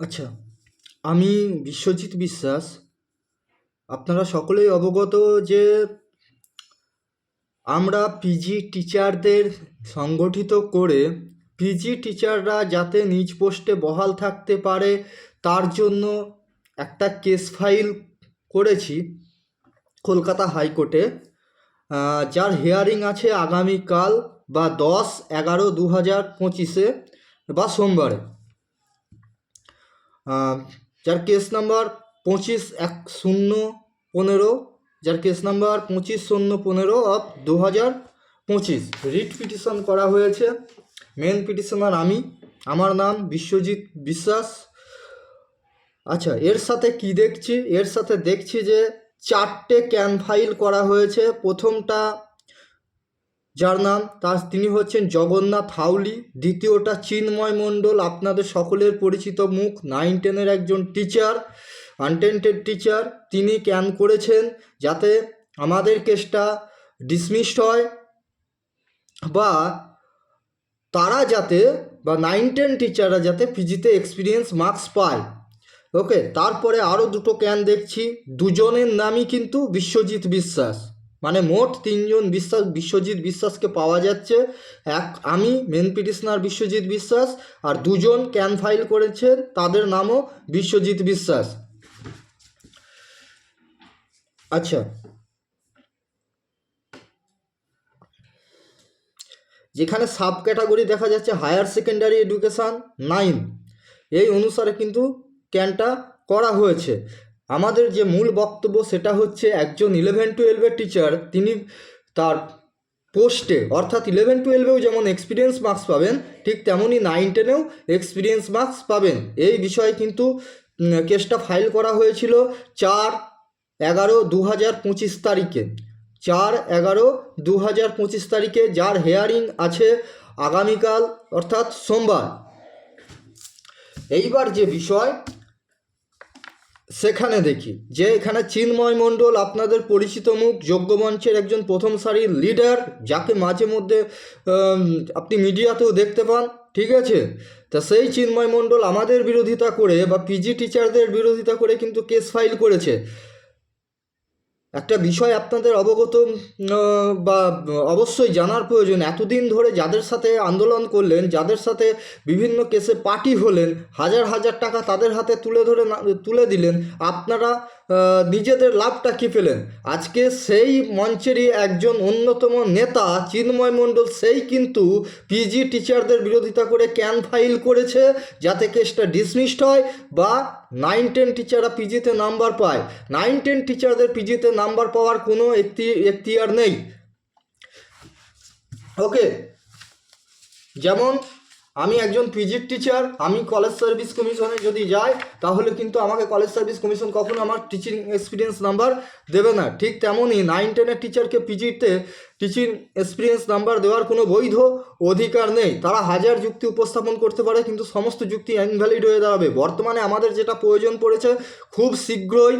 আচ্ছা আমি বিশ্বজিৎ বিশ্বাস। আপনারা সকলেই অবগত যে আমরা পিজি টিচারদের সংগঠিত করে পিজি টিচাররা যাতে নিজ পোস্টে বহাল থাকতে পারে, তার জন্য একটা কেস ফাইল করেছি কলকাতা হাইকোর্টে। যার হিয়ারিং আছে আগামীকাল বা দশ এগারো দু হাজার পঁচিশে বা সোমবারে। যার কেস নাম্বার পঁচিশ এক শূন্য পনেরো, যার কেস নাম্বার পঁচিশ শূন্য পনেরো অফ দু হাজার পঁচিশ। রিট পিটিশন করা হয়েছে। মেন পিটিশনার আমি, আমার নাম বিশ্বজিৎ বিশ্বাস। আচ্ছা এর সাথে কি দেখছি? এর সাথে দেখছি যে চারটে ক্যান ফাইল করা হয়েছে। প্রথমটা যার নাম তার তিনি হচ্ছেন জগন্নাথ হাউলি, দ্বিতীয়টা চিন্ময় মণ্ডল, আপনাদের সকলের পরিচিত মুখ নাইন টেনের একজন টিচার আনটেন্টেড টিচার তিনি ক্যান করেছেন যাতে আমাদের কেসটা ডিসমিসড হয় বা তারা যাতে বা নাইন টেন টিচাররা যাতে পিজিতে এক্সপিরিয়েন্স মার্কস পায়। ওকে তারপরে আরও দুটো ক্যান দেখছি, দুজনের নামই কিন্তু বিশ্বজিৎ বিশ্বাস। মানে মোট তিনজন বিশ্বাস, বিশ্বজিৎ বিশ্বাসকে পাওয়া যাচ্ছে। এক, আমি, মেন পিটিশনার বিশ্বজিৎ বিশ্বাস, আর দুজন ক্যান ফাইল করেছে তাদের নামও বিশ্বজিৎ বিশ্বাস। আচ্ছা। যেখানে সাব ক্যাটাগরি দেখা যাচ্ছে হায়ার সেকেন্ডারি এডুকেশান নাইন। এই অনুসারে কিন্তু ক্যানটা করা হয়েছে। আমাদের যে মূল বক্তব্য সেটা হচ্ছে একজন ইলেভেন টুয়েলভের টিচার তিনি তার পোস্টে অর্থাৎ ইলেভেন টুয়েলভেও যেমন এক্সপিরিয়েন্স মার্কস পাবেন, ঠিক তেমনই নাইন টেনেও এক্সপিরিয়েন্স মার্কস পাবেন। এই বিষয়ে কিন্তু কেসটা ফাইল করা হয়েছিল চার এগারো দু হাজার পঁচিশ তারিখে। চার এগারো দু হাজার পঁচিশ তারিখে যার হেয়ারিং আছে আগামীকাল, অর্থাৎ সোমবার। এইবার যে বিষয় সেখানে দেখি যে এখানে চিন্ময় মণ্ডল আপনাদের পরিচিত মুখ যজ্ঞমঞ্চের মঞ্চের একজন প্রথম সারির লিডার যাকে মাঝে মধ্যে আপনি মিডিয়াতেও দেখতে পান, ঠিক আছে? তা সেই চিন্ময় মণ্ডল আমাদের বিরোধিতা করে বা পিজি টিচারদের বিরোধিতা করে কিন্তু কেস ফাইল করেছে। একটা বিষয় আপনাদের অবগত বা অবশ্যই জানার প্রয়োজন। এতদিন ধরে যাদের সাথে আন্দোলন করলেন, যাদের সাথে বিভিন্ন কেসে পার্টি হলেন, হাজার হাজার টাকা তাদের হাতে তুলে ধরে তুলে দিলেন, আপনারা নিজেদের লাভটা কী পেলেন? আজকে সেই মঞ্চেরই একজন অন্যতম নেতা, চিন্ময় মণ্ডল, সেই কিন্তু পিজি টিচারদের বিরোধিতা করে ক্যান ফাইল করেছে, যাতে কেসটা ডিসমিসড হয় বা নাইন টেন টিচাররা পিজিতে নাম্বার পায়। নাইন টেন টিচারদের পিজিতে নাম্বার পাওয়ার কোনো একটি, এখতিয়ার নেই। ওকে যেমন আমি একজন পিজির টিচার আমি কলেজ সার্ভিস কমিশনে যদি যাই, তাহলে কিন্তু আমাকে কলেজ সার্ভিস কমিশন কখনো আমার টিচিং এক্সপিরিয়েন্স নাম্বার দেবে না। ঠিক তেমনই নাইন টেনের টিচারকে পিজিতে টিচিং এক্সপিরিয়েন্স নাম্বার দেওয়ার কোনো বৈধ অধিকার নেই। তারা হাজার যুক্তি উপস্থাপন করতে পারে, কিন্তু সমস্ত যুক্তি ইনভ্যালিড হয়ে দাঁড়াবে। বর্তমানে আমাদের যেটা প্রয়োজন পড়েছে, খুব শীঘ্রই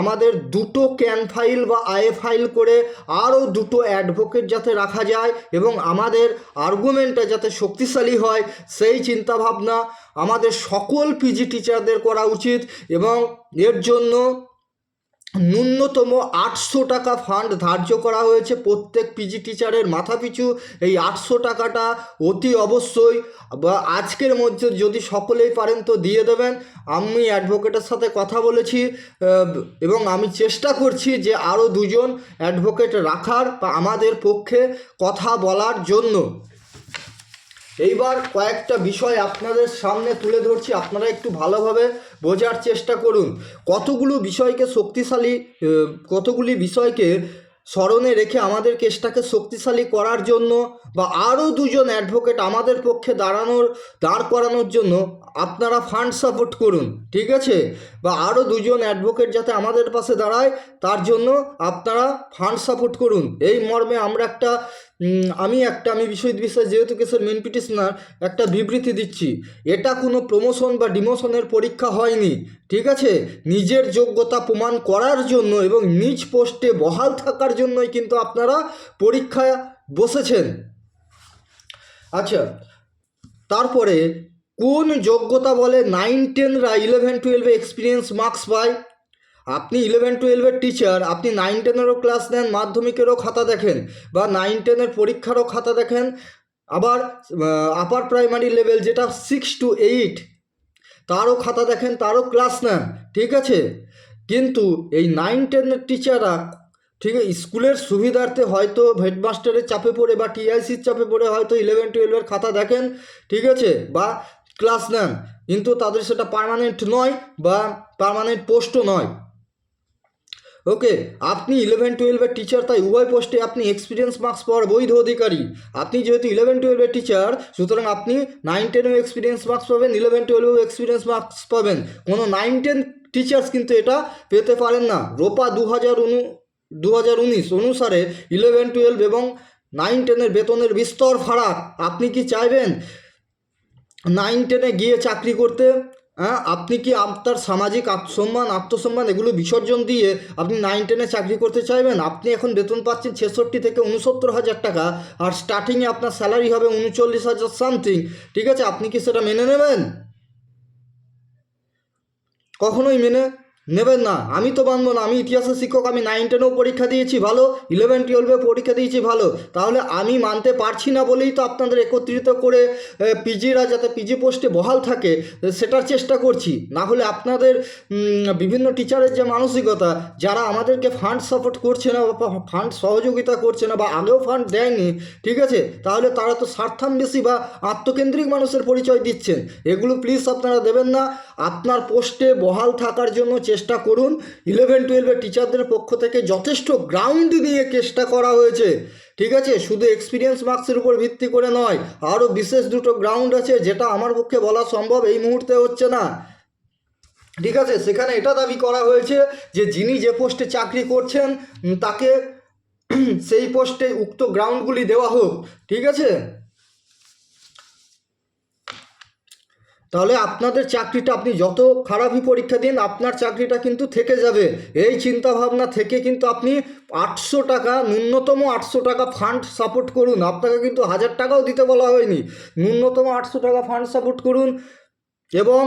আমাদের দুটো ক্যান ফাইল বা আয়ে ফাইল করে আরও দুটো অ্যাডভোকেট যাতে রাখা যায় এবং আমাদের আর্গুমেন্টটা যাতে শক্তিশালী হয়, সেই চিন্তাভাবনা আমাদের সকল পিজি টিচারদের করা উচিত এবং এর জন্য ন্যূনতম আটশো টাকা ফান্ড ধার্য করা হয়েছে প্রত্যেক পিজি টিচারের মাথাপিছু। এই আটশো টাকাটা অতি অবশ্যই বা আজকের মধ্যে যদি সকলেই পারেন তো দিয়ে দেবেন। আমি অ্যাডভোকেটের সাথে কথা বলেছি এবং আমি চেষ্টা করছি যে আরও দুজন অ্যাডভোকেট রাখার বা আমাদের পক্ষে কথা বলার জন্য। এইবার কয়েকটা বিষয় আপনাদের সামনে তুলে ধরছি, আপনারা একটু ভালোভাবে বোঝার চেষ্টা করুন। কতগুলো বিষয়কে শক্তিশালী কতগুলি বিষয়কে স্মরণে রেখে আমাদের কেসটাকে শক্তিশালী করার জন্য বা আরও দুজন অ্যাডভোকেট আমাদের পক্ষে দাঁড়ানোর, দাঁড় করানোর জন্য আপনারা ফান্ড সাপোর্ট করুন, ঠিক আছে? বা আরও দুজন অ্যাডভোকেট যাতে আমাদের পাশে দাঁড়ায়, তার জন্য আপনারা ফান্ড সাপোর্ট করুন। এই মর্মে আমরা একটা আমি একটা, আমি বিষয় বিশ্বাস যেহেতু কেসের মেন পিটিশনার একটা বিবৃতি দিচ্ছি। এটা কোনো প্রমোশন বা ডিমোশনের পরীক্ষা হয়নি, ঠিক আছে? নিজের যোগ্যতা প্রমাণ করার জন্য এবং নিজ পোস্টে বহাল থাকার জন্যই কিন্তু আপনারা পরীক্ষায় বসেছেন। আচ্ছা তারপরে কোন যোগ্যতা বলে নাইন টেনরা ইলেভেন টুয়েলভে এক্সপিরিয়েন্স মার্কস পায়? আপনি ইলেভেন টুয়েলভের টিচার আপনি নাইন টেনেরও ক্লাস নেন, মাধ্যমিকেরও খাতা দেখেন বা নাইন টেনের পরীক্ষারও খাতা দেখেন। আবার আপার প্রাইমারি লেভেল যেটা সিক্স টু এইট তারও খাতা দেখেন, তারও ক্লাস নেন, ঠিক আছে? কিন্তু এই নাইন টেনের টিচাররা ঠিক স্কুলের সুবিধার্থে হয়তো হেডমাস্টারের চাপে পড়ে বা টিআইসির চাপে পড়ে হয়তো ইলেভেন টুয়েলভের খাতা দেখেন, ঠিক আছে, বা ক্লাস নেন। কিন্তু তাদের সেটা পার্মানেন্ট নয় বা পার্মানেন্ট পোস্টও নয়। ওকে, আপনি ইলেভেন টুয়েলভের টিচার তাই উভয় পোস্টে আপনি এক্সপিরিয়েন্স মার্কস পাওয়ার বৈধ অধিকারী। আপনি যেহেতু ইলেভেন টুয়েলভের টিচার সুতরাং আপনি নাইন টেনেও এক্সপিরিয়েন্স মার্কস পাবেন ইলেভেন টুয়েলভেও এক্সপিরিয়েন্স মার্কস পাবেন। কোনো নাইন টেন টিচার্স কিন্তু এটা পেতে পারেন না। রোপা দু হাজার উনু দু হাজার উনিশ অনুসারে ইলেভেন টুয়েলভ এবং নাইন টেনের বেতনের বিস্তর ফারাক। আপনি কি চাইবেন? নাইন টেনে গিয়ে চাকরি করতে হ্যাঁ আপনি কি আপনার সামাজিক আত্মসম্মান আত্মসম্মান এগুলো বিসর্জন দিয়ে আপনি নাইন টেনে চাকরি করতে চাইবেন? আপনি এখন বেতন পাচ্ছেন ছেষট্টি থেকে উনসত্তর হাজার টাকা, আর স্টার্টিংয়ে আপনার স্যালারি হবে উনচল্লিশ হাজার সামথিং ঠিক আছে? আপনি কি সেটা মেনে নেবেন? কখনোই মেনে নেবেন না। আমি তো মানবো না। আমি ইতিহাসের শিক্ষক, আমি নাইন টেনেও পরীক্ষা দিয়েছি ভালো ইলেভেন টুয়েলভে পরীক্ষা দিয়েছি ভালো। তাহলে আমি মানতে পারছি না বলেই তো আপনাদের একত্রিত করে পিজিরা যাতে পিজি পোস্টে বহাল থাকে সেটার চেষ্টা করছি। না হলে আপনাদের বিভিন্ন টিচারের যে মানসিকতা, যারা আমাদেরকে ফান্ড সাপোর্ট করছে না বা ফান্ড সহযোগিতা করছে না বা আগেও ফান্ড দেয়নি, ঠিক আছে? তাহলে তারা তো স্বার্থান্বেষী বা আত্মকেন্দ্রিক মানুষের পরিচয় দিচ্ছেন। এগুলো প্লিজ আপনারা দেবেন না। আপনার পোস্টে বহাল থাকার জন্য চেষ্টা করুন। ইলেভেন টুয়েলভের টিচারদের পক্ষ থেকে যথেষ্ট গ্রাউন্ড নিয়ে চেষ্টা করা হয়েছে। ঠিক আছে? শুধু এক্সপিরিয়েন্স মার্কসের উপর ভিত্তি করে নয়, আরও বিশেষ দুটো গ্রাউন্ড আছে যেটা আমার পক্ষে বলা সম্ভব, এই মুহূর্তে হচ্ছে না। ঠিক আছে? সেখানে এটা দাবি করা হয়েছে যে যিনি যে পোস্টে চাকরি করছেন তাকে সেই পোস্টে উক্ত গ্রাউন্ডগুলি দেওয়া হোক। ঠিক আছে? তাহলে আপনাদের চাকরিটা আপনি যত খারাপই পরীক্ষা দিন, আপনার চাকরিটা কিন্তু থেকে যাবে। এই চিন্তা ভাবনা থেকে কিন্তু আপনি আটশো টাকা, ন্যূনতম আটশো টাকা ফান্ড সাপোর্ট করুন। আপনাকে কিন্তু হাজার টাকাও দিতে বলা হয়নি। ন্যূনতম আটশো টাকা ফান্ড সাপোর্ট করুন এবং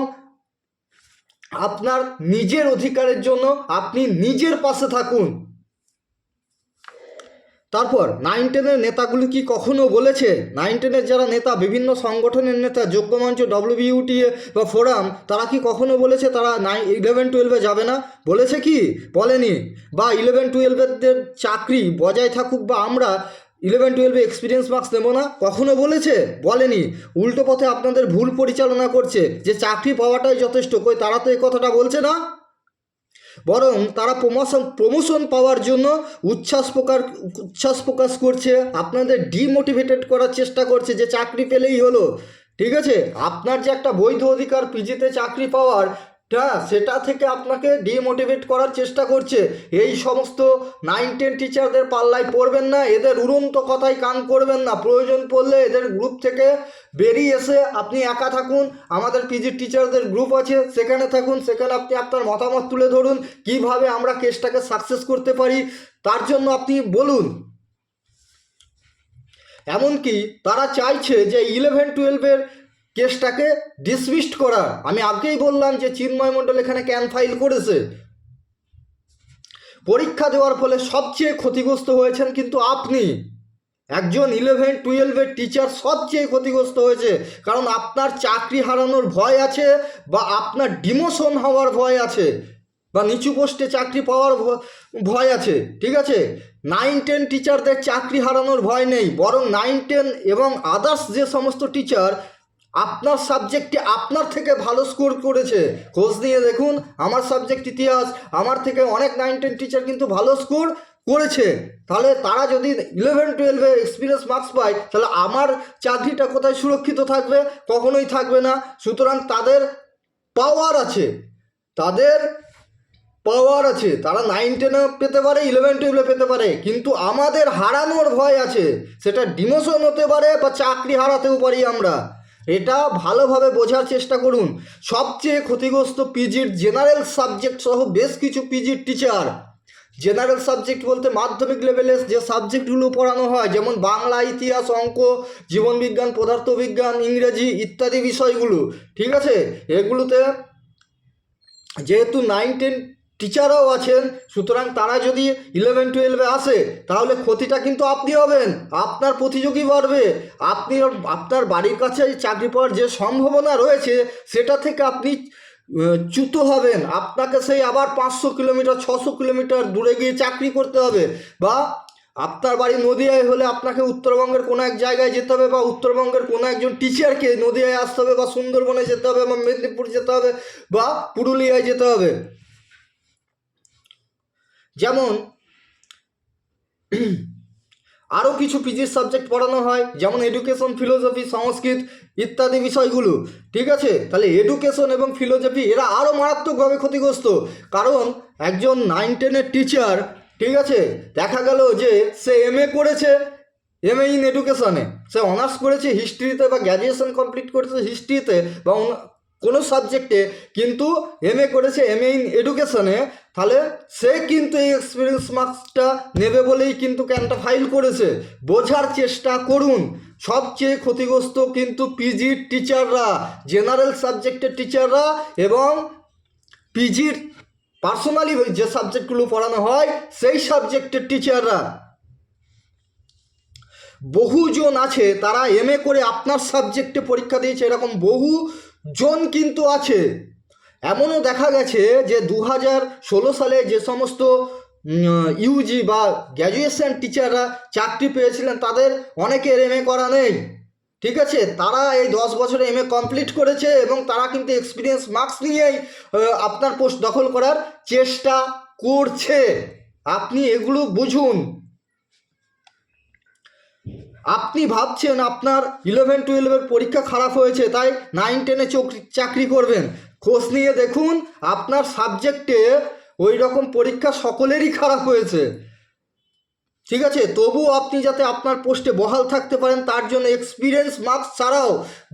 আপনার নিজের অধিকারের জন্য আপনি নিজের পাশে থাকুন। তারপর নাইন টেনের নেতাগুলি কি কখনো বলেছে? নাইন টেনের যারা নেতা, বিভিন্ন সংগঠনের নেতা যোগ্য মঞ্চ ডব্লিউবিউটিএ বা ফোরাম তারা কি কখনো বলেছে তারা নাইন ইলেভেন টুয়েলভে যাবে না? বলেছে কি? বলেনি। বা ইলেভেন টুয়েলভের চাকরি বজায় থাকুক বা আমরা ইলেভেন টুয়েলভে এক্সপিরিয়েন্স মার্কস নেব না? কখনো বলেছে? বলেনি। উল্টো পথে আপনাদের ভুল পরিচালনা করছে। যে চাকরি পাওয়াটাই যথেষ্ট। কই তারা তো এই কথাটা বলছে না? বরং তারা প্রমোশন প্রমোশন পাওয়ার জন্য উচ্ছ্বাস প্রকার, উচ্ছ্বাস প্রকাশ করছে, আপনাদের ডিমোটিভেটেড করার চেষ্টা করছে যে চাকরি পেলেই হলো। ঠিক আছে? আপনার যে একটা বৈধ অধিকার, পিজিতে চাকরি পাওয়ার টা, সেটা থেকে আপনাকে ডিমোটিভেট করার চেষ্টা করছে। এই সমস্ত নাইন টেন টিচারদের পাল্লায় পড়বেন না, এদের উড়ন্ত কথায় কান করবেন না। প্রয়োজন পড়লে এদের গ্রুপ থেকে বেরিয়ে এসে আপনি একা থাকুন। আমাদের পিজি টিচারদের গ্রুপ আছে, সেখানে থাকুন, সেখানে আপনি আপনার মতামত তুলে ধরুন, কীভাবে আমরা কেসটাকে সাকসেস করতে পারি। তার জন্য আপনি বলুন। এমনকি তারা চাইছে যে ইলেভেন টুয়েলভের কেসটাকে ডিসমিসড করার আমি আগেই বললাম যে চিন্ময় মণ্ডল এখানে ক্যান ফাইল করেছে। পরীক্ষা দেওয়ার ফলে সবচেয়ে ক্ষতিগ্রস্ত হয়েছেন কিন্তু আপনি। একজন ইলেভেন টুয়েলভের টিচার সবচেয়ে ক্ষতিগ্রস্ত হয়েছে। কারণ আপনার চাকরি হারানোর ভয় আছে বা আপনার ডিমোশন হওয়ার ভয় আছে বা নিচু পোস্টে চাকরি পাওয়ার ভয় আছে, ঠিক আছে? নাইন টেন টিচারদের চাকরি হারানোর ভয় নেই। বরং নাইন টেন এবং আদার্স যে সমস্ত টিচার আপনার সাবজেক্টে আপনার থেকে ভালো স্কোর করেছে। খোঁজ নিয়ে দেখুন, আমার সাবজেক্ট ইতিহাস, আমার থেকে অনেক নাইন টেন টিচার কিন্তু ভালো স্কোর করেছে। তাহলে তারা যদি ইলেভেন টুয়েলভে এক্সপিরিয়েন্স মার্কস পায়, তাহলে আমার চাকরিটা কোথায় সুরক্ষিত থাকবে? কখনোই থাকবে না। সুতরাং তাদের পাওয়ার আছে। তাদের পাওয়ার আছে। তারা নাইন টেনে পেতে পারে ইলেভেন টুয়েলভে পেতে পারে। কিন্তু আমাদের হারানোর ভয় আছে। সেটা ডিমোশন হতে পারে বা চাকরি হারাতেও পারি আমরা। এটা ভালোভাবে বোঝার চেষ্টা করুন। সবচেয়ে ক্ষতিগ্রস্ত পিজির জেনারেল সাবজেক্ট সহ বেশ কিছু পিজির টিচার। জেনারেল সাবজেক্ট বলতে মাধ্যমিক লেভেলের যে সাবজেক্টগুলো পড়ানো হয়, যেমন বাংলা, ইতিহাস, অঙ্ক, জীবনবিজ্ঞান, পদার্থবিজ্ঞান, ইংরেজি ইত্যাদি বিষয়গুলো, ঠিক আছে? এগুলোতে যেহেতু নাইন টেন টিচাররাও আছেন, সুতরাং তারা যদি ইলেভেন টুয়েলভে আসে, তাহলে ক্ষতিটা কিন্তু আপনি হবেন, আপনার প্রতিযোগী বাড়বে। আপনি আপনার বাড়ির কাছে চাকরি পাওয়ার যে সম্ভাবনা রয়েছে, সেটা থেকে আপনি চ্যুত হবেন। আপনাকে সেই আবার পাঁচশো কিলোমিটার, ছশো কিলোমিটার দূরে গিয়ে চাকরি করতে হবে বা আপনার বাড়ি নদিয়ায় হলে আপনাকে উত্তরবঙ্গের কোনো এক জায়গায় যেতে হবে বা উত্তরবঙ্গের কোনো একজন টিচারকে নদিয়ায় আসতে হবে বা সুন্দরবনে যেতে হবে বা মেদিনীপুর যেতে হবে বা পুরুলিয়ায় যেতে হবে। যেমন আরও কিছু পিজির সাবজেক্ট পড়ানো হয়, যেমন এডুকেশন ফিলোসফি সংস্কৃত ইত্যাদি বিষয়গুলো, ঠিক আছে? তাহলে এডুকেশন এবং ফিলোসফি এরা আরও মারাত্মকভাবে ক্ষতিগ্রস্ত। কারণ, একজন নাইন টেনের টিচার ঠিক আছে? দেখা গেল যে, সে এম করেছে এম ইন এডুকেশনে সে অনার্স করেছে হিস্ট্রিতে বা গ্র্যাজুয়েশন কমপ্লিট করেছে হিস্ট্রিতে বা কোনো সাবজেক্টে কিন্তু এম এ করেছে এম এ ইন এডুকেশনে তাহলে সে কিন্তু এই এক্সপিরিয়েন্স মার্কসটা নেবে বলেই কিন্তু ক্যানটা ফাইল করেছে। বোঝার চেষ্টা করুন। সবচেয়ে ক্ষতিগ্রস্ত কিন্তু পিজির টিচাররা জেনারেল সাবজেক্টের টিচাররা এবং পিজির পার্সোনালি যে সাবজেক্টগুলো পড়ানো হয়, সেই সাবজেক্টের টিচাররা বহুজন আছে, তারা এম করে আপনার সাবজেক্টে পরীক্ষা দিয়েছে, এরকম বহু জন কিন্তু আছে। এমনও দেখা গেছে যে দু ষোলো সালে যে সমস্ত ইউজি বা গ্র্যাজুয়েশন টিচাররা চাকরি পেয়েছিলেন, তাদের অনেকের এম করা নেই। ঠিক আছে? তারা এই দশ বছরে এম এ কমপ্লিট করেছে এবং তারা কিন্তু এক্সপিরিয়েন্স মার্কস নিয়েই আপনার পোস্ট দখল করার চেষ্টা করছে। আপনি এগুলো বুঝুন। আপনি ভাবছেন আপনার ইলেভেন টুয়েলভের পরীক্ষা খারাপ হয়েছে, তাই নাইন টেনে চাকরি করবেন। খোঁজ নিয়ে দেখুন, আপনার সাবজেক্টে ওই রকম পরীক্ষা সকলেরই খারাপ হয়েছে। ঠিক আছে? তবু আপনি যাতে আপনার পোস্টে বহাল থাকতে পারেন, তার জন্য এক্সপিরিয়েন্স মার্কস ছাড়াও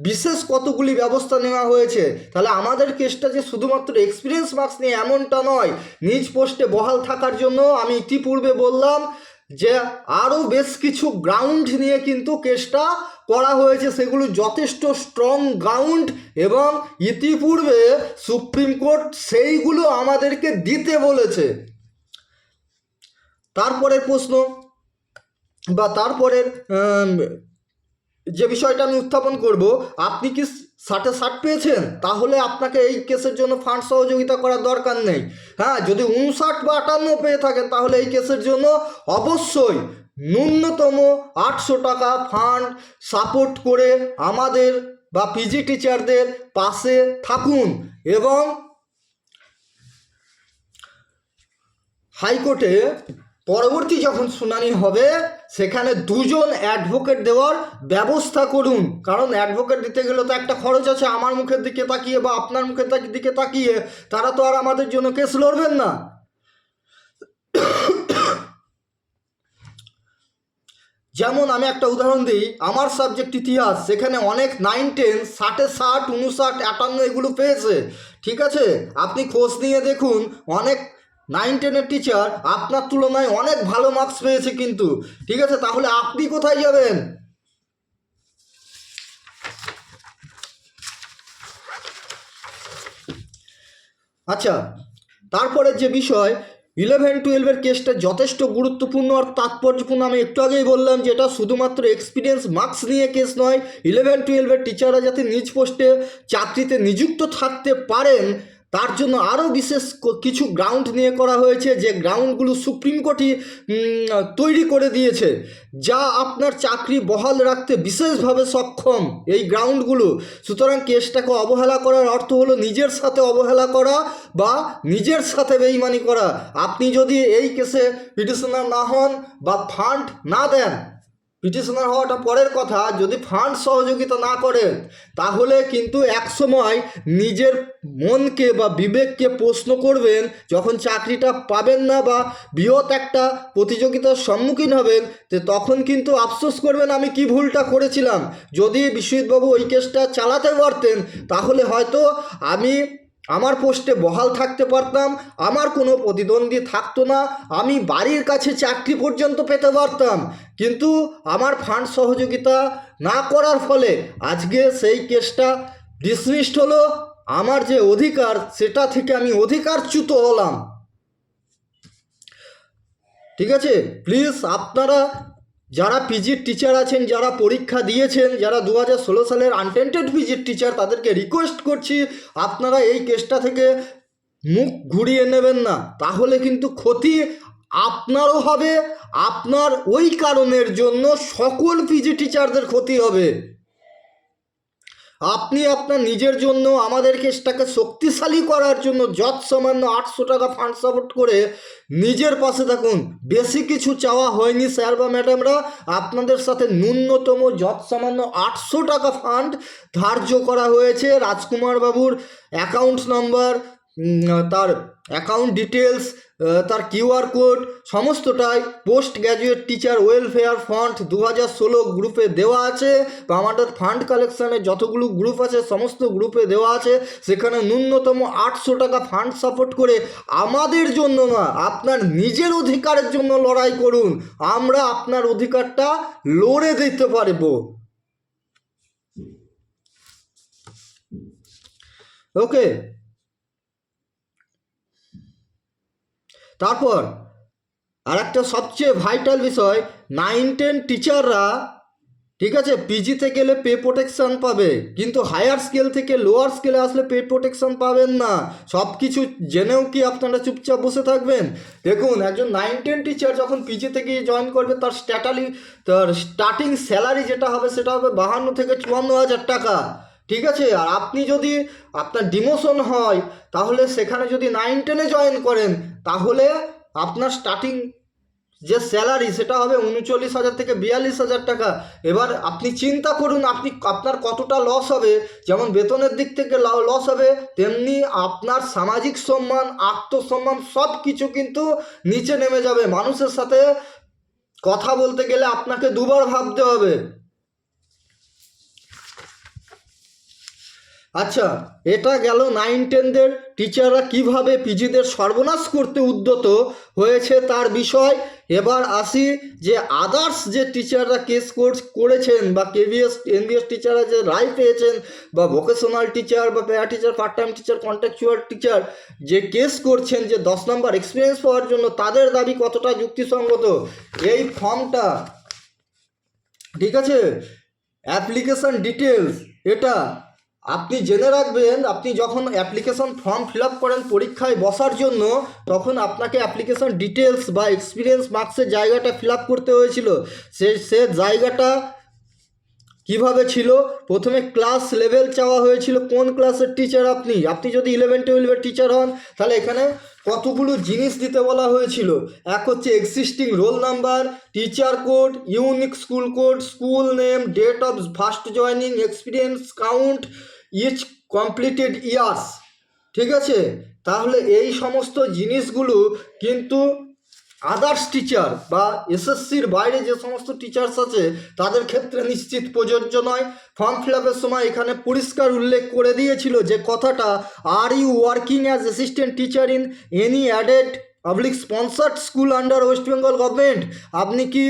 বিশেষ কতগুলি ব্যবস্থা নেওয়া হয়েছে। তাহলে আমাদের কেসটা যে শুধুমাত্র এক্সপিরিয়েন্স মার্কস নিয়ে এমনটা নয়, নিজ পোস্টে বহাল থাকার জন্য আমি ইতিপূর্বে বললাম যে আরও বেশ কিছু গ্রাউন্ড নিয়ে কিন্তু কেসটা করা হয়েছে, সেগুলো যথেষ্ট স্ট্রং গ্রাউন্ড এবং ইতিপূর্বে সুপ্রিম কোর্ট সেইগুলো আমাদেরকে দিতে বলেছে। তারপরের প্রশ্ন বা তারপরের যে বিষয়টা আমি উত্থাপন করব, আপনি কি ষাটে ষাট পেয়েছেন, তাহলে আপনাকে এই কেসের জন্য ফান্ড সহযোগিতা করার দরকার নেই। হ্যাঁ যদি উনষাট বা আটান্ন পেয়ে থাকেন, তাহলে এই কেসের জন্য অবশ্যই ন্যূনতম আটশো টাকা ফান্ড সাপোর্ট করে আমাদের বা পিজি টিচারদের পাশে থাকুন এবং হাইকোর্টে পরবর্তী যখন শুনানি হবে, সেখানে দুজন অ্যাডভোকেট দেওয়ার ব্যবস্থা করুন। কারণ অ্যাডভোকেট দিতে গেলে তো একটা খরচ আছে, আমার মুখের দিকে তাকিয়ে বা আপনার মুখের দিকে তাকিয়ে তারা তো আর আমাদের জন্য কেস লড়বেন না। যেমন আমি একটা উদাহরণ দিই, আমার সাবজেক্ট ইতিহাস, সেখানে অনেক নাইন টেন ষাটে ষাট উনষাট আটান্ন এগুলো পেয়েছে। ঠিক আছে? আপনি খোঁজ নিয়ে দেখুন, অনেক নাইন টেনের টিচার আপনার তুলনায় অনেক ভালো মার্কস পেয়েছে কিন্তু। ঠিক আছে, তাহলে আপনি কোথায় যাবেন? আচ্ছা তারপরে যে বিষয় ইলেভেন টুয়েলভের কেসটা যথেষ্ট গুরুত্বপূর্ণ আর তাৎপর্যপূর্ণ। আমি একটু আগেই বললাম যে এটা শুধুমাত্র এক্সপিরিয়েন্স মার্কস নিয়ে কেস নয় ইলেভেন টুয়েলভের টিচাররা যাতে নিজ পোস্টে চাকরিতে নিযুক্ত থাকতে পারেন তার জন্য আরও বিশেষ কিছু গ্রাউন্ড নিয়ে করা হয়েছে যে গ্রাউন্ডগুলো সুপ্রিম কোর্টই তৈরি করে দিয়েছে, যা আপনার চাকরি বহাল রাখতে বিশেষভাবে সক্ষম এই গ্রাউন্ডগুলো সুতরাং কেসটাকে অবহেলা করার অর্থ হলো নিজের সাথে অবহেলা করা বা নিজের সাথে বেইমানি করা। আপনি যদি এই কেসে পিটিশনার না হন বা ফান্ড না দেন পিটিশনার হওয়াটা পরের কথা। যদি ফান্ড সহযোগিতা না করেন তাহলে কিন্তু একসময় নিজের মনকে বা বিবেককে প্রশ্ন করবেন, যখন চাকরিটা পাবেন না বা বৃহৎ একটা প্রতিযোগিতার সম্মুখীন হবেন, তো তখন কিন্তু আফসোস করবেন, আমি কি ভুলটা করেছিলাম। যদি বিশ্বজিৎবাবু ওই কেসটা চালাতে পারতেন, তাহলে হয়তো আমি আমার পোস্টে বহাল থাকতে পারতাম, আমার কোনো প্রতিদ্বন্দ্বী থাকতো না, আমি বাড়ির কাছে চাকরি পর্যন্ত পেতে পারতাম। কিন্তু আমার ফান্ড সহযোগিতা না করার ফলে আজকে সেই কেসটা ডিসমিসড হলো, আমার যে অধিকার সেটা থেকে আমি অধিকারচ্যুত হলাম। ঠিক আছে? প্লিজ আপনারা যারা পিজির টিচার আছেন, যারা পরীক্ষা দিয়েছেন, যারা দু ষোলো সালের আনটেন্টেড পিজির টিচার তাদেরকে রিকোয়েস্ট করছি, আপনারা এই কেসটা থেকে মুখ ঘুরিয়ে নেবেন না। তাহলে কিন্তু ক্ষতি আপনারও হবে, আপনার ওই কারণের জন্য সকল পিজি টিচারদের ক্ষতি হবে। আপনি আপনার নিজের জন্য আমাদের কেসটাকে শক্তিশালী করার জন্য যত সামান্য আটশো টাকা ফান্ড সাপোর্ট করে নিজের পাশে থাকুন। বেশি কিছু চাওয়া হয়নি স্যার বা ম্যাডামরা আপনাদের সাথে ন্যূনতম যত সামান্য আটশো টাকা ফান্ড ধার্য করা হয়েছে। রাজকুমার বাবুর অ্যাকাউন্ট নাম্বার তার অ্যাকাউন্ট ডিটেলস তার কিউআর কোড সমস্তটাই post graduate teacher welfare fund দু হাজার ষোলো গ্রুপে দেওয়া আছে। বা আমাদের ফান্ড কালেকশানে যতগুলো গ্রুপ আছে, সমস্ত গ্রুপে দেওয়া আছে। সেখানে ন্যূনতম আটশো টাকা ফান্ড সাপোর্ট করে আমাদের জন্য না, আপনার নিজের অধিকারের জন্য লড়াই করুন। আমরা আপনার অধিকারটা লড়ে দিতে পারব। ওকে তারপর আর একটা সবচেয়ে ভাইটাল বিষয় নাইন টেন টিচাররা ঠিক আছে পিজিতে গেলে পে প্রোটেকশান পাবে, কিন্তু হায়ার স্কেল থেকে লোয়ার স্কেলে আসলে পে প্রোটেকশান পাবেন না। সব কিছু জেনেও কি আপনারা চুপচাপ বসে থাকবেন? দেখুন, একজন নাইন টেন টিচার যখন পিজিতে গিয়ে জয়েন করবে, তার স্ট্যাটালি তার স্টার্টিং স্যালারি যেটা হবে, সেটা হবে বাহান্ন থেকে চুয়ান্ন হাজার টাকা। ঠিক আছে, আর আপনি যদি আপনার ডিমোশন হয়, তাহলে সেখানে যদি নাইন টেনে জয়েন করেন তাহলে আপনার স্টার্টিং যে স্যালারি সেটা হবে উনচল্লিশ হাজার থেকে বিয়াল্লিশ হাজার টাকা। এবার আপনি চিন্তা করুন, আপনি, আপনার কতটা লস হবে? যেমন বেতনের দিক থেকে লস হবে, তেমনি আপনার সামাজিক সম্মান, আত্মসম্মান সব কিছু কিন্তু নিচে নেমে যাবে। মানুষের সাথে কথা বলতে গেলে আপনাকে দুবার ভাবতে হবে। আচ্ছা এটা গেল নাইন টেনদের টিচাররা কীভাবে পিজিদের সর্বনাশ করতে উদ্যত হয়েছে তার বিষয়। এবার আসি যে আদার্স যে টিচাররা কেস কোর্স করেছেন বা কেভিএস এনবিএস টিচাররা যে রায় পেয়েছেন বা ভোকেশনাল টিচার বা para teacher part time teacher contractual teacher যে কেস করছেন যে দশ নম্বর এক্সপিরিয়েন্স পাওয়ার জন্য তাদের দাবি কতটা যুক্তিসঙ্গত? এই ফর্মটা, ঠিক আছে? অ্যাপ্লিকেশন ডিটেলস এটা আপনি জেনে রাখবেন, আপনি যখন অ্যাপ্লিকেশন ফর্ম ফিল আপ করেন পরীক্ষায় বসার জন্য, তখন আপনাকে অ্যাপ্লিকেশন ডিটেলস বা এক্সপিরিয়েন্স মার্কসের জায়গাটা ফিল আপ করতে হয়েছিল। সে সে জায়গাটা কীভাবে ছিল? প্রথমে ক্লাস লেভেল চাওয়া হয়েছিল, কোন ক্লাসের টিচার আপনি? আপনি যদি ইলেভেন টুয়েলভের টিচার হন, তাহলে এখানে কতগুলো জিনিস দিতে বলা হয়েছিল? এক হচ্ছে existing roll number teacher code unique school code school name date of first joining experience count each completed years ঠিক আছে? তাহলে এই সমস্ত জিনিসগুলো কিন্তু আদার্স টিচার বা এসএসসির বাইরে যে সমস্ত টিচার্স আছে, তাদের ক্ষেত্রে নিশ্চিত প্রযোজ্য নয়। ফর্ম ফিল আপের সময় এখানে পরিষ্কার উল্লেখ করে দিয়েছিল যে কথাটা are you working as assistant teacher in any aided public sponsored school under West Bengal government আপনি কি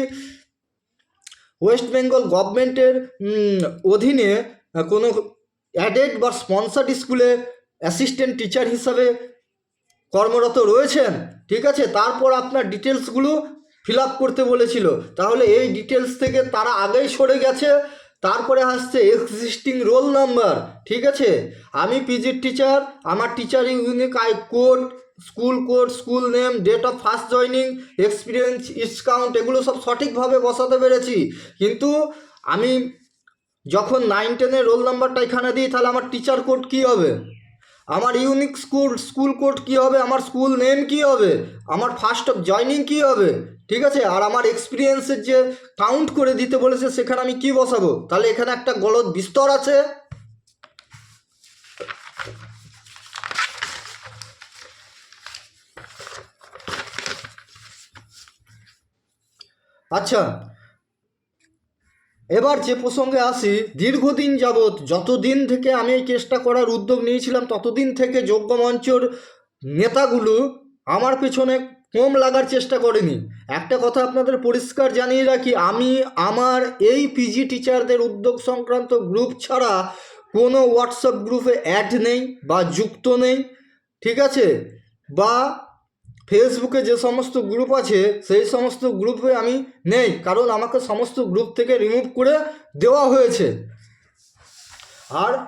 ওয়েস্ট বেঙ্গল গভর্নমেন্টের অধীনে কোনো অ্যাডেড বা স্পন্সার্ড স্কুলে অ্যাসিস্ট্যান্ট টিচার হিসাবে কর্মরত রয়েছেন। ঠিক আছে? তারপর আপনার ডিটেলসগুলো ফিল আপ করতে বলেছিল। তাহলে এই ডিটেলস থেকে তারা আগেই সরে গেছে। তারপরে আসছে এক্সিস্টিং রোল নাম্বার। ঠিক আছে? আমি পিজির টিচার, আমার teacher unique I code, school code, school name, date of first joining, experience is count এগুলো সব সঠিকভাবে বসাতে পেরেছি। কিন্তু আমি যখন নাইন টেনের রোল নাম্বারটা এখানে দিই, তাহলে আমার টিচার কোড কী হবে? আমার ইউনিক স্কুল স্কুল কোড কী হবে? আমার স্কুল নেম কী হবে? আমার ফার্স্ট অফ জয়নিং কী হবে? ঠিক আছে? আর আমার এক্সপিরিয়েন্সের যে কাউন্ট করে দিতে বলেছে, সেখানে আমি কি বসাবো? তাহলে এখানে একটা গলদ বিস্তর আছে। আচ্ছা এবার যে প্রসঙ্গে আসি, দীর্ঘদিন যাবৎ যতদিন থেকে আমি এই কেসটা করার উদ্যোগ নিয়েছিলাম, ততদিন থেকে যোগ্য মঞ্চর নেতাগুলো আমার পেছনে কম লাগার চেষ্টা করেনি। একটা কথা আপনাদের পরিষ্কার জানিয়ে রাখি, আমি আমার এই পিজি টিচারদের উদ্যোগ সংক্রান্ত গ্রুপ ছাড়া কোনো হোয়াটসঅ্যাপ গ্রুপে অ্যাড নেই বা যুক্ত নেই, ঠিক আছে? বা ফেসবুকে যে সমস্ত গ্রুপ আছে, সেই সমস্ত গ্রুপে আমি নেই, কারণ আমাকে সমস্ত গ্রুপ থেকে রিমুভ করে দেওয়া হয়েছে। আর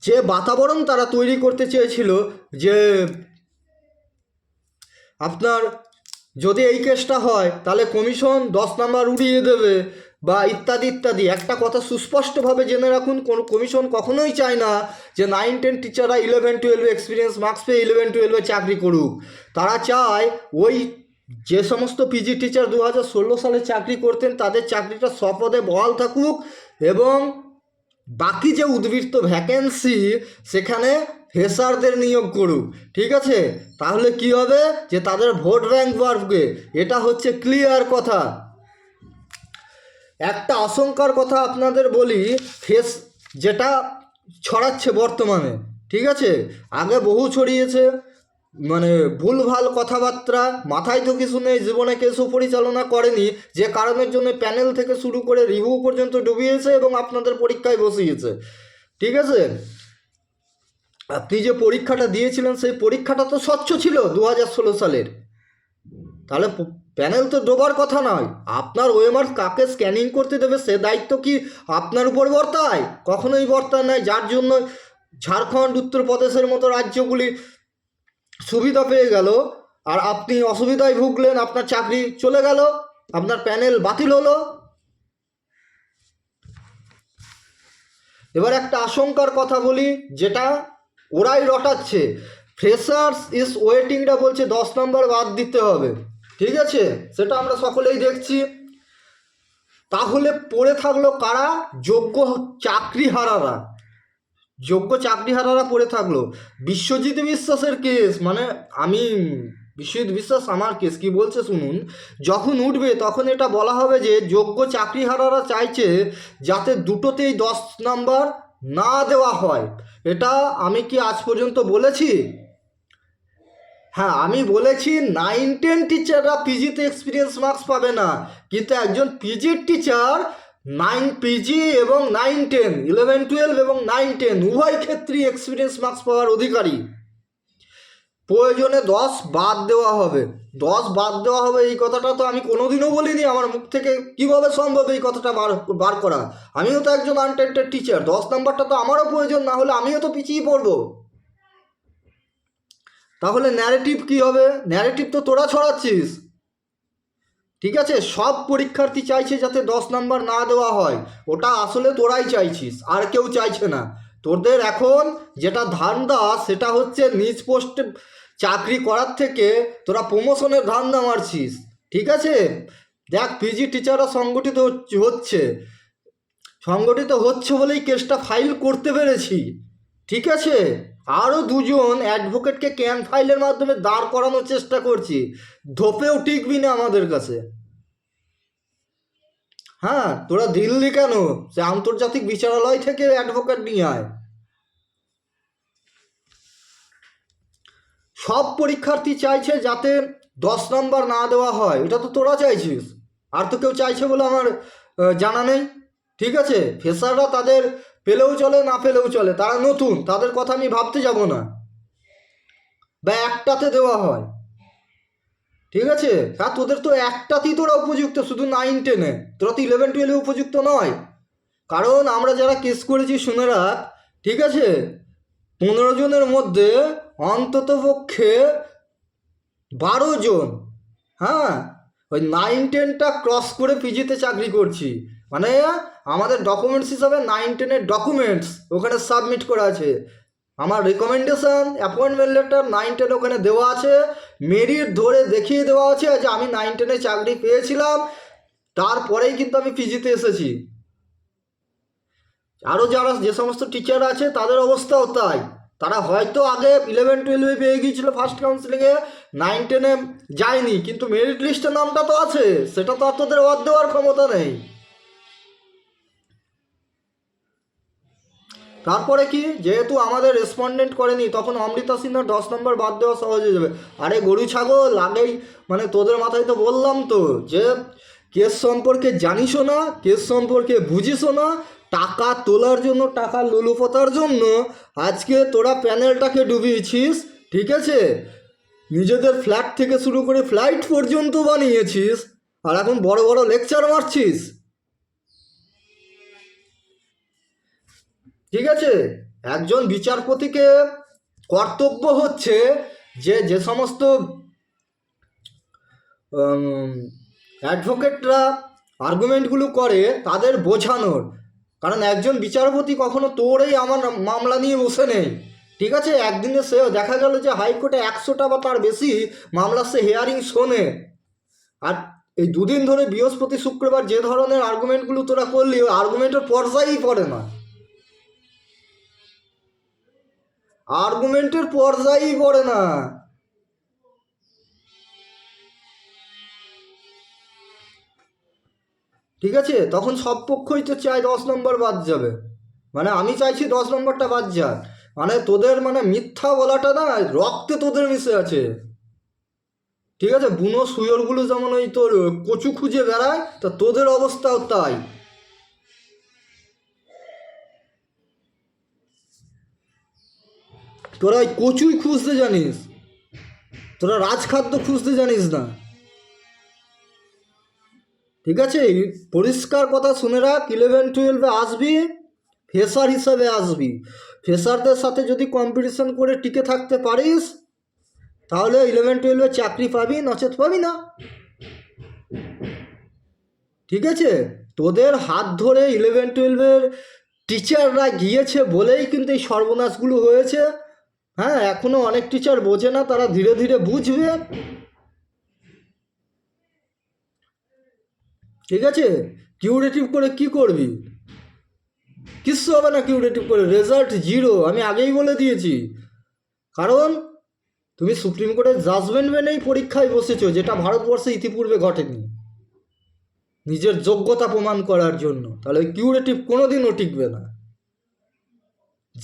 যে- বাতাবরণ তারা তৈরি করতে চেয়েছিল যে, আপনার যদি এই কেসটা হয়, তাহলে কমিশন দশ নাম্বার উড়িয়ে দেবে। বা ইত্যাদি ইত্যাদি। একটা কথা সুস্পষ্টভাবে জেনে রাখুন, কোনো কমিশন কখনোই চায় না যে নাইন টেন টিচাররা ইলেভেন টুয়েলভে এক্সপিরিয়েন্স মার্কস পেয়ে ইলেভেন টুয়েলভে চাকরি করুক। তারা চায় ওই যে সমস্ত পিজি টিচার দু হাজার ষোলো সালে চাকরি করতেন, তাদের চাকরিটা সপদে বহাল থাকুক এবং বাকি যে উদ্বৃত্ত ভ্যাকেন্সি সেখানে ফ্রেশারদের নিয়োগ করুক। ঠিক আছে? তাহলে কি হবে? যে তাদের ভোট র্যাঙ্ক বাড়বে। এটা হচ্ছে ক্লিয়ার কথা। একটা আশঙ্কার কথা আপনাদের বলি, ফেস যেটা ছড়াচ্ছে বর্তমানে, ঠিক আছে? আগে বহু ছড়িয়েছে মানে ভুলভাল কথাবার্তা, মাথায় তো কিছু নেই, জীবনে কেসও পরিচালনা করেনি, যে কারণের জন্য প্যানেল থেকে শুরু করে রিভিউ পর্যন্ত ডুবিয়েছে এবং আপনাদের পরীক্ষায় বসিয়েছে, ঠিক আছে? আপনি যে পরীক্ষাটা দিয়েছিলেন, সেই পরীক্ষাটা তো স্বচ্ছ ছিল দু হাজার ষোলো সালের। তাহলে প্যানেল তো ডোবার কথা নয়। আপনার ওয়েমার কাকে স্ক্যানিং করতে দেবে সে দায়িত্ব কি আপনার উপর বর্তায়? কখনোই বর্তায় নাই যার জন্য ঝাড়খণ্ড, উত্তরপ্রদেশের মতো রাজ্যগুলি সুবিধা পেয়ে গেল। আর আপনি অসুবিধায় ভুগলেন, আপনার চাকরি চলে গেল, আপনার প্যানেল বাতিল হলো। এবার একটা আশঙ্কার কথা বলি, যেটা ওরাই রটাচ্ছে। ফ্রেশার্স ইজ ওয়েটিংটা বলছে দশ নম্বর বাদ দিতে হবে। ঠিক আছে? সেটা আমরা সকলেই দেখছি। তাহলে পড়ে থাকল কারা? যোগ্য চাকরি হারারা যোগ্য চাকরিহারারা পড়ে থাকল। বিশ্বজিৎ বিশ্বাসের কেস মানে আমি, বিশ্বজিৎ বিশ্বাস আমার কেস, কি বলছে শুনুন। যখন উঠবে, তখন এটা বলা হবে যে, যোগ্য চাকরিহারারা চাইছে যাতে দুটোতেই দশ নাম্বার না দেওয়া হয়। এটা আমি কি আজ পর্যন্ত বলেছি? হ্যাঁ আমি বলেছি নাইন টেন টিচাররা পিজিতে এক্সপিরিয়েন্স মার্কস পাবে না। কিন্তু একজন পিজির টিচার নাইন পিজি এবং নাইন টেন ইলেভেন টুয়েলভ এবং নাইন টেন উভয় ক্ষেত্রেই এক্সপিরিয়েন্স মার্কস পাওয়ার অধিকারী। প্রয়োজনে দশ বাদ দেওয়া হবে। দশ বাদ দেওয়া হবে, এই কথাটা তো আমি কোনোদিনও বলিনি, আমার মুখ থেকে কীভাবে সম্ভব এই কথাটা বার বার করা? আমিও তো একজন আনটেন্টেড টিচার দশ নাম্বারটা তো আমারও প্রয়োজন, না হলে আমিও তো পিছিয়ে পড়ব। তাহলে ন্যারেটিভ কি হবে? ন্যারেটিভ তো তোরা ছড়াচ্ছিস। ঠিক আছে? সব পরীক্ষার্থী চাইছে যাতে দশ নাম্বার না দেওয়া হয়। ওটা আসলে তোরাই চাইছিস, আর কেউ চাইছে না। তোদের এখন যেটা ধান্দা, সেটা হচ্ছে নিজ পোস্টে চাকরি করার থেকে তোরা প্রমোশনের ধান্দা মারছিস। ঠিক আছে? দেখ পিজি টিচাররা সংগঠিত হচ্ছে- হচ্ছে। সংগঠিত হচ্ছে বলেই কেসটা ফাইল করতে পেরেছি। ঠিক আছে? আরও দুজন অ্যাডভোকেটকে ক্যান ফাইলের মাধ্যমে দাঁড় করানোর চেষ্টা করছি। ধোপেও টিকবি না আমাদের কাছে। হ্যাঁ তোরা দিল্লি কেন? সে আন্তর্জাতিক বিচারালয় থেকে অ্যাডভোকেট নিয়ে আয়। সব পরীক্ষার্থী চাইছে যাতে দশ নম্বর না দেওয়া হয়। এটা তো তোরা চাইছিস। আর তো কেউ চাইছে বলে আমার জানা নেই। ঠিক আছে? ফেসাররা তাদের পেলেও চলে, না পেলেও চলে, তারা নতুন, তাদের কথা আমি ভাবতে যাব না। বা একটাতে দেওয়া হয়। ঠিক আছে? হ্যাঁ তোদের তো একটাতেই তোরা উপযুক্ত, শুধু নাইন টেনে তোরা তো ইলেভেন টুয়েলভে উপযুক্ত নয়। কারণ আমরা যারা কেস করেছি, শুনে রাখ, ঠিক আছে? পনেরো জনের মধ্যে অন্তত পক্ষে বারো জন হ্যাঁ? ওই নাইন টেনটা ক্রস করে পিজিতে চাকরি করছি। মানে আমাদের ডকুমেন্টস হিসাবে নাইন টেনের ডকুমেন্টস ওখানে সাবমিট করা আছে। আমার recommendation appointment letter nine ten ওখানে দেওয়া আছে। মেরিট ধরে দেখিয়ে দেওয়া আছে যে আমি নাইন টেনে চাকরি পেয়েছিলাম, তারপরেই কিন্তু আমি পিজিতে এসেছি। আরও যারা যে সমস্ত টিচার আছে, তাদের অবস্থাও তাই। তারা হয়তো আগে ইলেভেন টুয়েলভে পেয়ে গিয়েছিল ফার্স্ট কাউন্সিলিংয়ে নাইন টেনে যায়নি, কিন্তু মেরিট লিস্টের নামটা তো আছে, সেটা তো আর তোদের দেওয়ার ক্ষমতা নেই। তারপরে কি? যেহেতু আমাদের রেসপন্ডেন্ট করেনি, তখন অমৃতা সিনহার দশ নম্বর বাদ দেওয়া সহজ হয়ে যাবে। আরে গরু, ছাগল, লাগেই। মানে তোদের মাথায় তো বললাম তো যে, কেস সম্পর্কে জানিসও না, কেস সম্পর্কে বুঝিসও না, টাকা তোলার জন্য, টাকা লুলুপতার জন্য আজকে তোরা প্যানেলটাকে ডুবিয়েছিস, ঠিক আছে? নিজেদের ফ্ল্যাট থেকে শুরু করে ফ্লাইট পর্যন্ত বানিয়েছিস, আর এখন বড় বড় লেকচার মারছিস। ঠিক আছে? একজন বিচারপতিকে কর্তব্য হচ্ছে যে যে সমস্ত অ্যাডভোকেটরা আর্গুমেন্টগুলো করে তাদের বোঝানোর। কারণ একজন বিচারপতি কখনো তোরেই আমার মামলা নিয়ে বসে নেই। ঠিক আছে? একদিনে সে দেখা গেল যে হাইকোর্টে একশোটা বা তার বেশি মামলা সে হেয়ারিং শোনে। আর এই দুদিন ধরে বৃহস্পতি শুক্রবার যে ধরনের আর্গুমেন্টগুলো তোরা করলি আর্গুমেন্টের পর্যায়েই পড়ে না। আর্গুমেন্টের পর্যায়েই পড়ে না। ঠিক আছে? তখন সব পক্ষই তো চাই দশ নম্বর বাদ যাবে। মানে আমি চাইছি দশ নম্বরটা বাদ যাক। মানে তোদের মানে মিথ্যা বলাটা না, রক্তে তোদের মিশে আছে। ঠিক আছে? বুনো সুয়রগুলো যেমন ওই তোর কচু খুঁজে বেড়ায়, তা তোদের অবস্থাও তাই। তোরা ওই কচুই খুঁজতে জানিস। তোরা রাজখাদ্য খুঁজতে জানিস না। ঠিক আছে? পরিষ্কার কথা শুনে রাখ ইলেভেন টুয়েলভে আসবি ফ্রেশার হিসাবে আসবি। ফ্রেশারদের সাথে যদি কম্পিটিশন করে টিকে থাকতে পারিস, তাহলে ইলেভেন টুয়েলভে চাকরি পাবি, নচেত পাবি না। ঠিক আছে? তোদের হাত ধরে ইলেভেন টুয়েলভের টিচাররা গিয়েছে বলেই কিন্তু এই সর্বনাশগুলো হয়েছে। হ্যাঁ এখনও অনেক টিচার বোঝে না, তারা ধীরে ধীরে বুঝবে। ঠিক আছে? কিউরেটিভ করে কি করবি? কিচ্ছু হবে না কিউরেটিভ করে রেজাল্ট জিরো আমি আগেই বলে দিয়েছি। কারণ, তুমি সুপ্রিম কোর্টের জাজমেন্ট মেনেই পরীক্ষায় বসেছো, যেটা ভারতবর্ষে ইতিপূর্বে ঘটেনি। নিজের যোগ্যতা প্রমাণ করার জন্য। তাহলে কিউরেটিভ কোনোদিনও টিকবে না।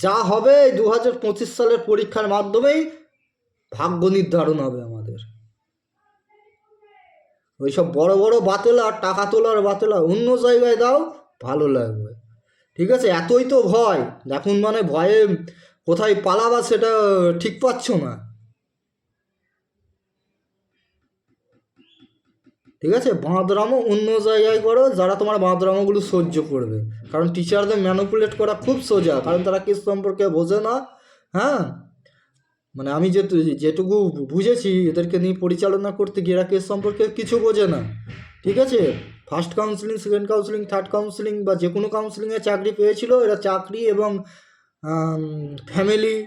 যা হবে দু হাজার পঁচিশ সালের পরীক্ষার মাধ্যমেই ভাগ্য নির্ধারণ হবে আমাদের। ওইসব বড় বড় বাতেলা টাকা তোলার বাতেলা অন্য জায়গায় দাও, ভালো লাগবে। ঠিক আছে? এতই তো ভয়। এখন মানে ভয়ে কোথায় পালাবা সেটা ঠিক পাচ্ছ না। ঠিক আছে? বাঁদরামও অন্য জায়গায় করো, যারা তোমার বাঁদরামোগুলো সহ্য করবে। কারণ টিচারদের ম্যানুপুলেট করা খুব সোজা, কারণ তারা কেস সম্পর্কে বোঝে না। হ্যাঁ? মানে আমি যেটু যেটুকু বুঝেছি, এদেরকে নিয়ে পরিচালনা করতে গিয়ে এরা কেস সম্পর্কে কিছু বোঝে না। ঠিক আছে? First counselling second counselling third counselling বা যে কোনো কাউন্সিলিংয়ে চাকরি পেয়েছিল, এরা চাকরি এবং ফ্যামিলি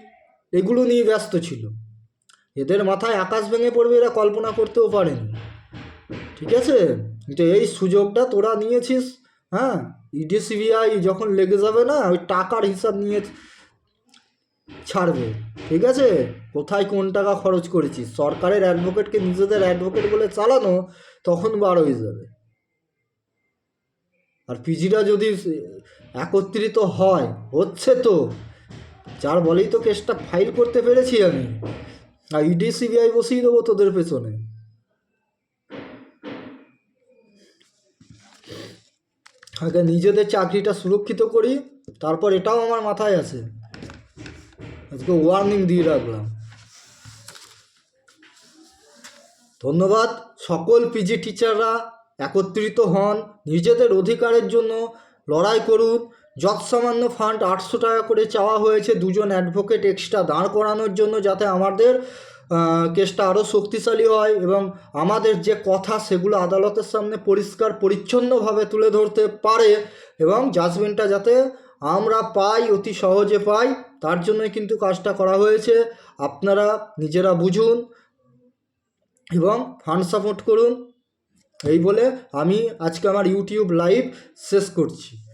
এগুলো নিয়ে ব্যস্ত ছিল। এদের মাথায় আকাশ ভেঙে পড়বে, এরা কল্পনা করতেও পারেনি। ঠিক আছে? কিন্তু এই সুযোগটা তোরা নিয়েছিস হ্যাঁ? ইডি সিবিআই যখন লেগে যাবে না, ওই টাকার হিসাব নিয়ে ছাড়বে, ঠিক আছে? কোথায় কোন টাকা খরচ করেছিস? সরকারের অ্যাডভোকেটকে নিজেদের অ্যাডভোকেট বলে চালানো, তখন বার হয়ে যাবে। আর পিজিটা যদি একত্রিত হয়, হচ্ছে তো। যার বলেই তো কেসটা ফাইল করতে পেরেছি আমি। আর ইডি সিবিআই বসিয়ে দেবো তোদের পেছনে। আগে নিজেদের চাকরিটা সুরক্ষিত করি, তারপর এটাও আমার মাথায় আছে। আজকে ওয়ার্নিং দিয়ে রাখলাম। ধন্যবাদ। সকল পিজি টিচাররা একত্রিত হন। নিজেদের অধিকারের জন্য লড়াই করুন। যৎসামান্য ফান্ড আটশো টাকা করে চাওয়া হয়েছে দুজন অ্যাডভোকেট এক্সট্রা দাঁড় করানোর জন্য যাতে আমাদের কেসটা আরও শক্তিশালী হয় এবং আমাদের যে কথা সেগুলো আদালতের সামনে পরিষ্কার, পরিচ্ছন্নভাবে তুলে ধরতে পারে এবং জাজমেন্টটা যাতে আমরা পাই, অতি সহজে পাই, তার জন্যই কিন্তু কাজটা করা হয়েছে। আপনারা নিজেরা বুঝুন এবং ফান্ড সাপোর্ট করুন। এই বলে আমি আজকে আমার ইউটিউব লাইভ শেষ করছি।